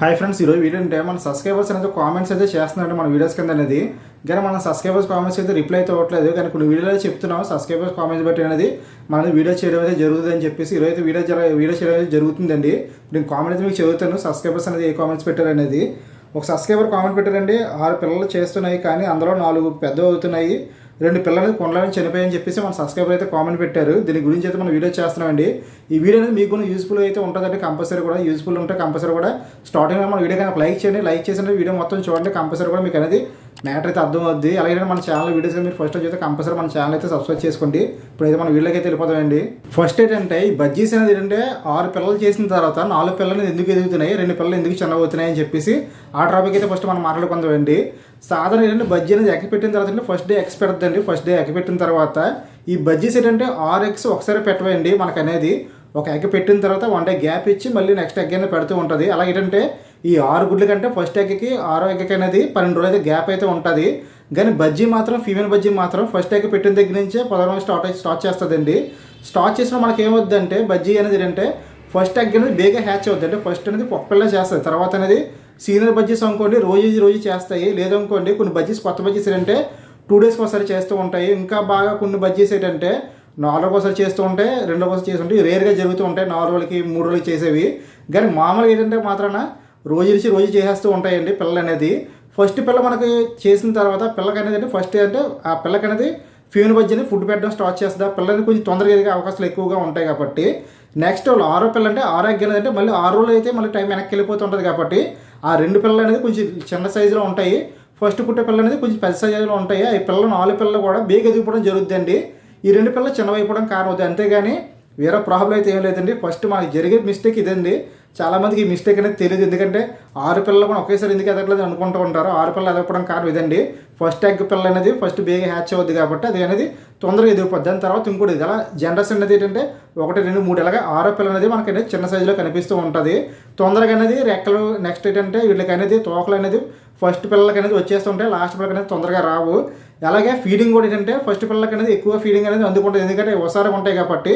Hi friends ఈరోజు video అంటే మన సబ్స్క్రైబర్స్ అనేది కామెంట్స్ అయితే చేస్తున్నారంటే మన వీడియోస్ కింద అనేది. కానీ మన సబ్స్క్రైబర్స్ కామెంట్స్ అయితే రిప్లై అయితే అవ్వట్లేదు కానీ కొన్ని వీడియోలో చెప్తున్నాం సబ్స్క్రైబర్స్ కామెంట్స్ బట్టి అనేది మనం వీడియో చేయడం అయితే జరుగుతుంది అని చెప్పేసి ఈరోజు అయితే వీడియో వీడియో చేయడం అయితే జరుగుతుందండి. నేను కామెంట్ అయితే మీకు చదువుతాను సబ్స్క్రైబర్స్ అనేది ఏ కామెంట్స్ పెట్టారు అనేది. ఒక సబ్స్క్రైబర్ కామెంట్ పెట్టారండి. ఆరు పిల్లలు చేస్తున్నాయి కానీ అందులో నాలుగు పెద్ద అవుతున్నాయి. రెండు పిల్లలు కొండలని చనిపోయాయని చెప్పేసి మన సబ్స్క్రైబర్ అయితే కామెంట్ పెట్టారు. దీని గురించి అయితే మనం వీడియో చేస్తున్నామండి. ఈ వీడియో అనేది మీకు యూస్ఫుల్ అయితే ఉంటుందండి కంపల్సరీ కూడా. యూస్ఫుల్ ఉంటే కంపల్సరీ కూడా. స్టార్టింగ్ మన వీడియో కనుక లైక్ చేయండి. లైక్ చేసిన వీడియో మొత్తం చూడండి. కంపల్సరీ కూడా మీకు అనేది మ్యాటర్ అయితే అర్థం అవుద్ది అలాగే మన ఛానల్ వీడియోస్ మీరు ఫస్ట్ అయితే కంపల్సరీ మన ఛానల్ అయితే సబ్స్క్రైబ్ చేసుకోండి. ఇప్పుడైతే మన వీడియోకి అయితే వెళ్ళిపోతామండి. ఫస్ట్ ఏంటంటే ఈ బజ్జీస్ అనేది ఏంటంటే ఆరు పిల్లలు చేసిన తర్వాత నాలుగు పిల్లలు ఎందుకు ఎదుగుతున్నాయి? రెండు పిల్లలు ఎందుకు చిన్నవుతున్నాయి అని చెప్పేసి ఆ టాపిక్ అయితే ఫస్ట్ మనం మాట్లాడుకుందామండి. సాధారణ ఏంటంటే బజ్జీ అనేది ఎక్క పెట్టిన తర్వాత అంటే ఫస్ట్ డే ఎక్స్ పెడద్దండి. ఫస్ట్ డే ఎక్క పెట్టిన తర్వాత ఈ బజ్జీస్ ఏంటంటే ఆరు ఒకసారి పెట్టవండి మనకు అనేది ఒక ఎగ్ పెట్టిన తర్వాత వన్ డే గ్యాప్ ఇచ్చి మళ్ళీ నెక్స్ట్ ఎగ్ అనేది పెడుతూ ఉంటుంది. అలాగే ఏంటంటే ఈ ఆరు గుడ్ల కంటే ఫస్ట్ ఎగ్కి ఆరో ఎగ్కి అనేది పన్నెండు రోజులు అయితే గ్యాప్ అయితే ఉంటుంది. కానీ బజ్జీ మాత్రం ఫీమేల్ బజ్జీ మాత్రం ఫస్ట్ ఎగ్ పెట్టిన దగ్గర నుంచే పదహారు స్టార్ట్ స్టార్ట్ చేస్తుందండి. స్టార్ట్ చేసిన మనకి ఏమవుద్దంటే బజ్జీ అనేది ఏంటంటే ఫస్ట్ ఎగ్ అనేది బేగా హ్యాచ్ అవుద్ది అంటే ఫస్ట్ అనేది పొక్కపిల్ల చేస్తుంది. తర్వాత అనేది సీనియర్ బజ్జీస్ అనుకోండి రోజు రోజు చేస్తాయి. లేదనుకోండి కొన్ని బజ్జీస్ కొత్త బజ్జీస్ ఏంటంటే టూ డేస్కి ఒకసారి చేస్తూ ఉంటాయి. ఇంకా బాగా కొన్ని బజ్జీస్ ఏంటంటే నాలుగు ఒకసారి చేస్తూ ఉంటాయి రెండో ఒకసారి చేస్తూ ఉంటాయి. రేర్గా జరుగుతూ ఉంటాయి నాలుగు రోజులకి మూడు రోజులకి చేసేవి. కానీ మామూలుగా ఏంటంటే మాత్రాన రోజు నుంచి రోజు చేసేస్తూ ఉంటాయండి పిల్లలు అనేది ఫస్ట్ పిల్ల మనకి చేసిన తర్వాత పిల్లకి అనేది అంటే ఫస్ట్ అంటే ఆ పిల్లకి అనేది ఫీవర్ బజ్జీని ఫుడ్ పెట్టడం స్టార్ట్ చేస్తుంది. ఆ పిల్లలకి కొంచెం తొందరగా ఎదిగే అవకాశాలు ఎక్కువగా ఉంటాయి కాబట్టి. నెక్స్ట్ వాళ్ళు ఆరో పిల్ల అంటే ఆరోగ్యం అంటే మళ్ళీ ఆరు రోజులు అయితే మళ్ళీ టైం వెనక్కి వెళ్ళిపోతుంటుంది కాబట్టి ఆ రెండు పిల్లలు అనేది కొంచెం చిన్న సైజులో ఉంటాయి. ఫస్ట్ పుట్టే పిల్లలు అనేది కొంచెం పెద్ద సైజులో ఉంటాయి. ఆ పిల్లలు నాలుగు పిల్లలు కూడా బేగ ఎదిగిపోవడం జరుగుతుందండి. ఈ రెండు పిల్లలు చిన్నవైపోవడం కారణం అవుతుంది. అంతేగాని వేరే ప్రాబ్లం అయితే ఏం లేదండి. ఫస్ట్ మనకి జరిగే మిస్టేక్ ఇదండి. చాలా మందికి ఈ మిస్టేక్ అనేది తెలియదు. ఎందుకంటే ఆరు పిల్లలు కూడా ఒకేసారి ఎందుకు ఎదగలేదు అనుకుంటూ ఉంటారు ఆరు పిల్లలు ఎదగడం కారణం ఇదండి. ఫస్ట్ ఎగ్ పిల్ల అనేది ఫస్ట్ బేగా హ్యాచ్ అవుద్ది కాబట్టి అది అనేది తొందరగా ఎదిగిపోద్ది. దాని తర్వాత ఇంకోటి ఇది. అలా జనరేషన్ అనేది ఏంటంటే ఒకటి రెండు మూడు ఇలాగా ఆరో పిల్ల అనేది మనకి అనేది చిన్న సైజులో కనిపిస్తూ ఉంటుంది. తొందరగా అనేది రెక్కలు నెక్స్ట్ ఏంటంటే వీళ్ళకి అనేది తోకలు అనేది ఫస్ట్ పిల్లలకి అనేది వచ్చేస్తుంటాయి. లాస్ట్ పిల్లలకి అనేది తొందరగా రావు. అలాగే ఫీడింగ్ కూడా ఏంటంటే ఫస్ట్ పిల్లలకి అనేది ఎక్కువ ఫీడింగ్ అనేది అందుకుంటుంది. ఎందుకంటే ఒకసారి ఉంటాయి కాబట్టి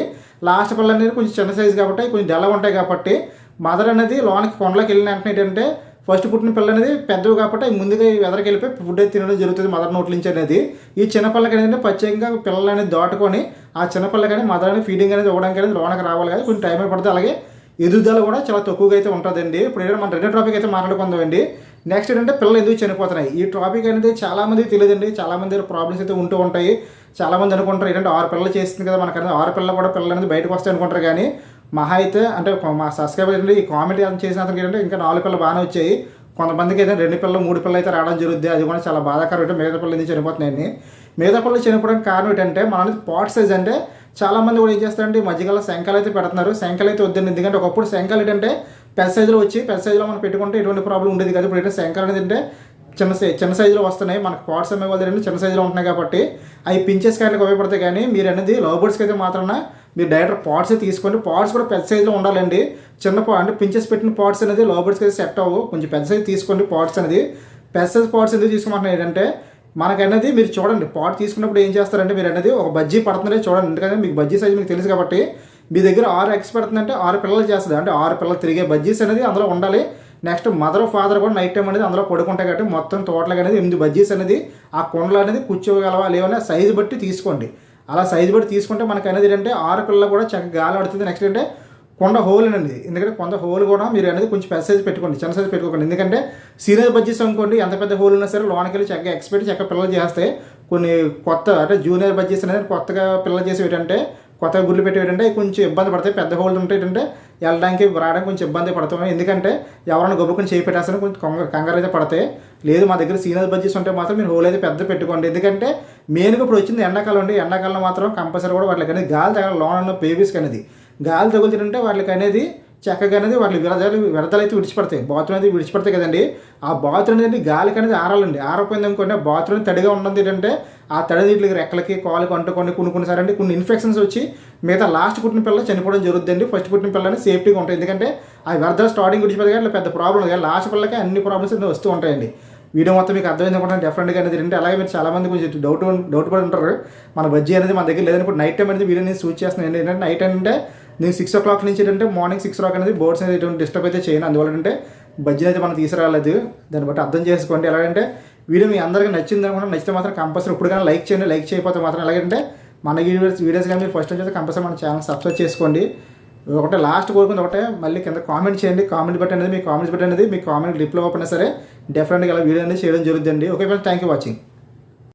లాస్ట్ పిల్లలు అనేది కొంచెం చిన్న సైజు కాబట్టి కొంచెం డెల్లగా ఉంటాయి కాబట్టి మదర్ అనేది లోనికి కొండలోకి వెళ్ళిన వెంటనే ఏంటంటే ఫస్ట్ పుట్టిన పిల్ల అనేది పెద్దవి కాబట్టి ముందుగా ఎదరికి వెళ్ళిపోయి ఫుడ్ అయితే తినడం జరుగుతుంది మదర్ నోట్ల నుంచి అనేది. ఈ చిన్నపిల్లకి అనేది ప్రత్యేకంగా పిల్లలు అనేది దాటుకొని ఆ చిన్న కానీ అనేది మదర్ అనేది ఫీడింగ్ అనేది ఇవ్వడానికి అనేది లోనకి రావాలి కానీ కొంచెం టైం పడుతుంది. అలాగే ఎదుగుదల కూడా చాలా తక్కువగా అయితే ఉంటుందండి. ఇప్పుడు ఏంటంటే మనం రెండో టాపిక్ అయితే మాట్లాడుకుందామండి. నెక్స్ట్ ఏంటంటే పిల్లలు ఎందుకు చనిపోతున్నాయి? ఈ టాపిక్ అనేది చాలామంది తెలియదండి. చాలామంది ప్రాబ్లమ్స్ అయితే ఉంటూ ఉంటాయి. చాలామంది అనుకుంటారు ఏంటంటే ఆరు పిల్లలు చేస్తుంది కదా మనకు ఆరు పిల్లలు కూడా పిల్లలు అనేది బయటకు వస్తాయి అనుకుంటారు. కానీ మహా అయితే అంటే మా సబ్స్క్రైబర్ ఏంటంటే ఈ కామెంట్ చేసిన అతనికి ఏంటంటే ఇంకా నాలుగు పిల్లలు బాగానే వచ్చాయి. కొంతమందికి అయితే రెండు పిల్లలు మూడు పిల్లలు అయితే రావడం జరుగుద్ది. అది కూడా చాలా బాధాకరం. అంటే మిగతా పిల్లలు ఎందుకు చనిపోతున్నాయని మిగతా పిల్లలు చనిపోవడానికి కారణం ఏంటంటే మన పాట్ సైజ్ అంటే చాలా మంది కూడా ఏం చేస్తారంటే ఈ మధ్యకాల శంఖాలు అయితే పెడుతున్నారు. శంఖాలు అయితే వద్దండి. ఎందుకంటే ఒకప్పుడు శంఖాలు ఏంటంటే పెద్ద సైజులో వచ్చి పెద్ద సైజులో మనం పెట్టుకుంటే ఎటువంటి ప్రాబ్లం ఉండేది కదా. ఇప్పుడు ఏంటంటే శంఖాలు అనేది అంటే చిన్న సైజ్ చిన్న సైజులో వస్తున్నాయి. మనకు పాట్స్ అమ్మే వాళ్ళు చిన్న సైజులో ఉంటున్నాయి కాబట్టి అవి పించేస్ కానీ ఉపయోగపడతాయి. కానీ మీరు అనేది లవ్ బర్డ్స్కి అయితే మాత్రమే మీరు డైరెక్ట్ పాట్స్ తీసుకోండి. పాట్స్ కూడా పెద్ద సైజులో ఉండాలండి. చిన్న పా అంటే పించెస్ పెట్టిన పాట్స్ అనేది లవ్ అయితే సెట్ అవ్వు కొంచెం పెద్ద సైజు తీసుకోండి పాట్స్ అనేది. పెద్ద సైజ్ పాట్స్ ఎందుకు తీసుకోమంటున్నాను ఏంటంటే మనకన్నది మీరు చూడండి. పాట్ తీసుకున్నప్పుడు ఏం చేస్తారంటే మీరు అనేది ఒక బజ్జీ పడుతుందే చూడండి. ఎందుకంటే మీకు బజ్జీ సైజ్ మీకు తెలుసు కాబట్టి మీ దగ్గర ఆరు ఎక్స్ పెడుతుందంటే ఆరు పిల్లలు చేస్తుంది. అంటే ఆరు పిల్లలు తిరిగే బజ్జీస్ అనేది అందులో ఉండాలి. నెక్స్ట్ మదర్ ఫాదర్ కూడా నైట్ టైం అనేది అందులో పడుకుంటాయి కాబట్టి మొత్తం టోటల్గా అనేది ఎనిమిది బజ్జీస్ అనేది ఆ కొండలు అనేది కూర్చోగలవా లేవనే సైజు బట్టి తీసుకోండి. అలా సైజు బట్టి తీసుకుంటే మనకు అనేది ఏంటంటే ఆరు పిల్లలు కూడా చక్కగా గాలి ఆడుతుంది నెక్స్ట్ ఏంటంటే కొండ హోల్ అండి ఎందుకంటే కొంత హోల్ కూడా మీరు అనేది కొంచెం పెద్ద సైజ్ పెట్టుకోండి. చిన్న సైజ్ పెట్టుకోండి ఎందుకంటే సీనియర్ బడ్జెట్స్ అనుకోండి ఎంత పెద్ద హోల్ ఉన్నా సరే లోనకెళ్ళి వెళ్ళి చక్కగా ఎక్స్పెక్ట్ చక్కగా పిల్లలు చేస్తే కొన్ని కొత్త అంటే జూనియర్ బడ్జెట్స్ అనేది కొత్తగా పిల్లలు చేసేవి ఏంటంటే కొత్తగా గుడ్లు పెట్టేవి ఏంటంటే కొంచెం ఇబ్బంది పడతాయి. పెద్ద హోల్డ్ ఉంటే ఏంటంటే వెళ్ళడానికి రావడానికి కొంచెం ఇబ్బంది పడుతున్నాం. ఎందుకంటే ఎవరైనా గొప్పకుని చేయి పెట్టేస్తారని కొంచెం కంగారు కంగారు అయితే పడతాయి లేదు మా దగ్గర సీనియర్ బడ్జెట్స్ ఉంటే మాత్రం మీరు హోల్ అయితే పెద్ద పెట్టుకోండి. ఎందుకంటే మెయిన్గా ఇప్పుడు వచ్చింది ఎండాకాలం అండి. ఎండాకాలం మాత్రం కంపల్సరీ కూడా వాళ్ళకి అనేది గాలి తగల లోన్ ఉన్న బేబీస్కి అనేది గాలి తగులుతుంటే వాళ్ళకి అనేది చక్కగా అనేది వాళ్ళు విరదాలు విరదలు అయితే విడిచిపడతాయి. బాత్రూమ్ అనేది విడిచిపడతాయి కదండి. ఆ బాత్రూమ్ అనేది గాలికి అనేది ఆరాలండి. ఆరపోయింది అనుకోండి బాత్రూమ్ తడిగా ఉన్నది ఏంటంటే ఆ తడి నీటికి రెక్కలకి కాలుకి అంటుకొని కొన్ని కొన్నిసారి అంటే కొన్ని ఇన్ఫెక్షన్స్ వచ్చి మిగతా లాస్ట్ పుట్టిన పిల్ల చనిపోవడం జరుగుతుందండి ఫస్ట్ పుట్టిన పిల్లని సేఫ్టీగా ఉంటాయి. ఎందుకంటే ఆ వ్యర్థాలు స్టార్టింగ్ విడిచిపోతే కానీ పెద్ద ప్రాబ్లం ఉంది లాస్ట్ పిల్లకి అన్ని ప్రాబ్లమ్స్ వస్తూ ఉంటాయండి. వీడియో మొత్తం మీకు అర్థమైంది అనుకుంటాను డెఫరెంట్గా అనేది ఏంటంటే అలాగే మీరు చాలామంది కొంచెం డౌట్ డౌట్ పడి ఉంటారు. మన బజ్జీ అనేది మన దగ్గర లేదని ఇప్పుడు నైట్ టైం అనేది వీడియో నేను సూచ్ చేస్తున్నాను ఏంటంటే నైట్ అంటే నేను సిక్స్ ఓ క్లాక్ నుంచి ఏంటంటే మార్నింగ్ సిక్స్ ఓ క్లాక్ అనేది బోర్డ్స్ అనేది ఎటువంటి డిస్టర్బ్ అయితే చేయను. అందువల్ల అంటే బడ్జెట్ అయితే మనం తీసుకురాలేదు. దాన్ని బట్టి అర్థం చేసుకోండి. ఎలాగంటే వీడియో మీ అందరికీ నచ్చింది అనుకుంటే నచ్చితే మాత్రం కంపల్సరీ ఇప్పుడు కానీ లైక్ చేయండి. లైక్ చేయకపోతే మాత్రం ఎలాగంటే మన వీడియోస్ వీడియోస్ కానీ మీరు ఫస్ట్ నుంచి కంపల్సరీ మన ఛానల్ సబ్స్క్రైబ్ చేసుకోండి. ఒకటే లాస్ట్ కోరుకుంది ఒకటే. మళ్ళీ కింద కామెంట్ చేయండి. కామెంట్ బట్టి అనేది మీ కామెంట్స్ బట్టి అనేది మీ కామెంట్ రిప్లై ఓపెన్ సరే డెఫినెట్గా ఇలా వీడియో అనేది చేయడం జరుగుతుంది okay friends thank you watching